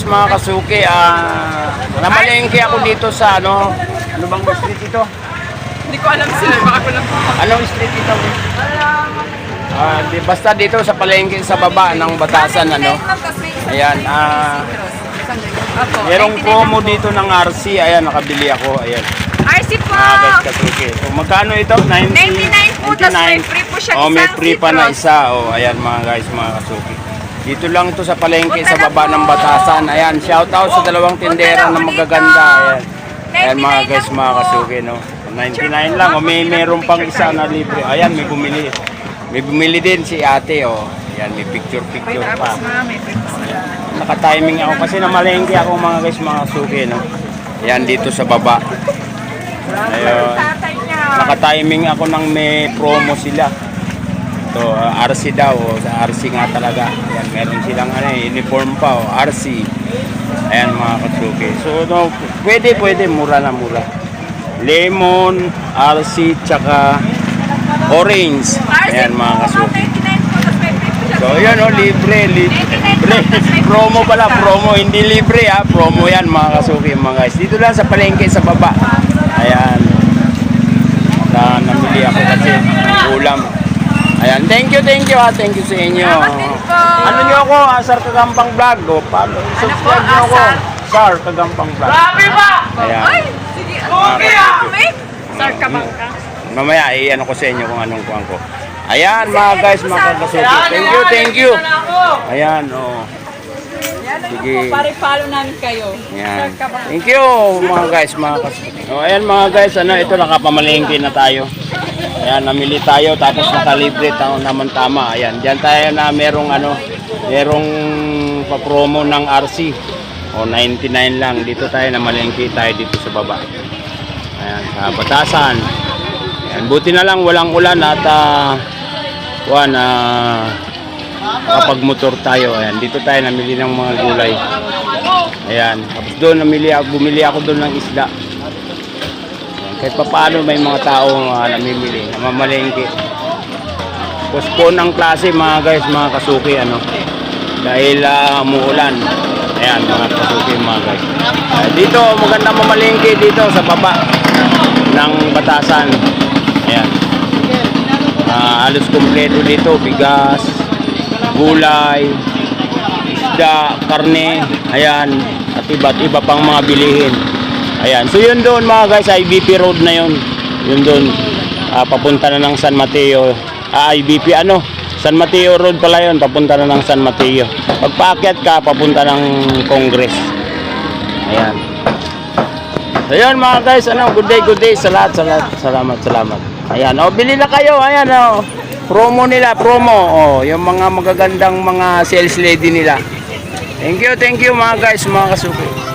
mga kasuki, ah, namalengke ako dito sa ano, ano bang street ito? Hindi ko alam sir, baka ko lang. Anong street ito? Ah, di, basta dito sa palengke sa baba ng Batasan, ano. Ayan, ah, merong promo dito ng RC, ayan, nakabili ako, ayan. RC po! Mga guys kasuki. So, magkano ito? 90, 99 po, tas may free po siya Oh, may free pa na isa. Oh, ayan mga guys, mga kasuki. Dito lang ito sa palengke sa na baba ng Batasan. Ayan, shout out sa dalawang tindera na na magaganda. Ayan. Ayan mga 99 guys, mga kasuki, no. 99 lang. Oh, may meron pang isa na libre. Ayan, may bumili. May bumili din si ate, oh. Ayan, may picture picture pa. na. Naka-timing ako kasi namalengke ako mga guys, mga kasuki, no. Ayan, dito sa baba. Ayun. Naka-timing ako ng may promo sila. To RC daw, oh, sa RC nga talaga. Ayan, meron silang ano, eh, uniform pa, oh, RC. Ayan mga katsuki. So, no, pwede, pwede, mura na mura. Lemon, RC, tsaka orange. Ayan mga po, kasuki. 99 po, tas may free po siya. So, yan oh, libre, libre. promo pala, promo, hindi libre ha. Promo yan mga kasuki, mga guys. Dito lang sa palengke sa baba. Ayan. Na namili ako kasi ulam. Ayan, thank you, thank you ha. Thank you sa inyo. Salamat din po. Ano nyo ako, Asar Kagampang Vlog. O, paano, subscribe nyo ako. Asar? Sar Kagampang Vlog. Ayan. Ay, sige. Okay, ah. Wait. Sir, kabang ka. Mamaya, i-ano ko sa inyo kung anong kuhan ko. Ayan, mga guys, mga kagasuki. Thank you, thank you. Ayan, oh. Yan lang Sige. po, pare-follow namin kayo. Yan. Sir, kabang Thank you mga guys, mga kasuki. O ayan mga guys, ano ito nakapamalengke na tayo. Ayan, namili tayo tapos nakalibre tayo naman tama. Ayan, diyan tayo na merong ano, merong pa-promo ng RC. O 99 lang. Dito tayo na malengke tayo dito sa baba. Ayan, sa Batasan. Ayan, buti na lang walang ulan at uh, kuwan, ah, kapag motor tayo. Ayan, dito tayo namili ng mga gulay. Ayan. Tapos doon namili ako, bumili ako doon ng isda. Kahit pa paano may mga tao uh, namimili, namamalengke. Postpone ang klase mga guys, mga kasuki ano. Dahil uh, umuulan. Ayan, mga kasuki mga guys. Ah, dito, maganda mamalengke dito sa baba ng Batasan. Ayan. Ah, halos kumpleto dito, bigas, gulay, isda, karne, ayan, at iba't iba pang mga bilihin. Ayan, so yun doon mga guys, IBP Road na yun. Yun doon, ah, papunta na ng San Mateo. Ah, IBP ano? San Mateo Road pala yun, papunta na ng San Mateo. Pag paakyat ka, papunta ng Congress. Ayan. So mga guys, ano, good day, good day sa lahat, sa lahat. Salamat, salamat. Ayan, oh, bili na kayo, ayan, oh. Promo nila, promo, oh, yung mga magagandang mga sales lady nila. Thank you, thank you mga guys, mga kasuki.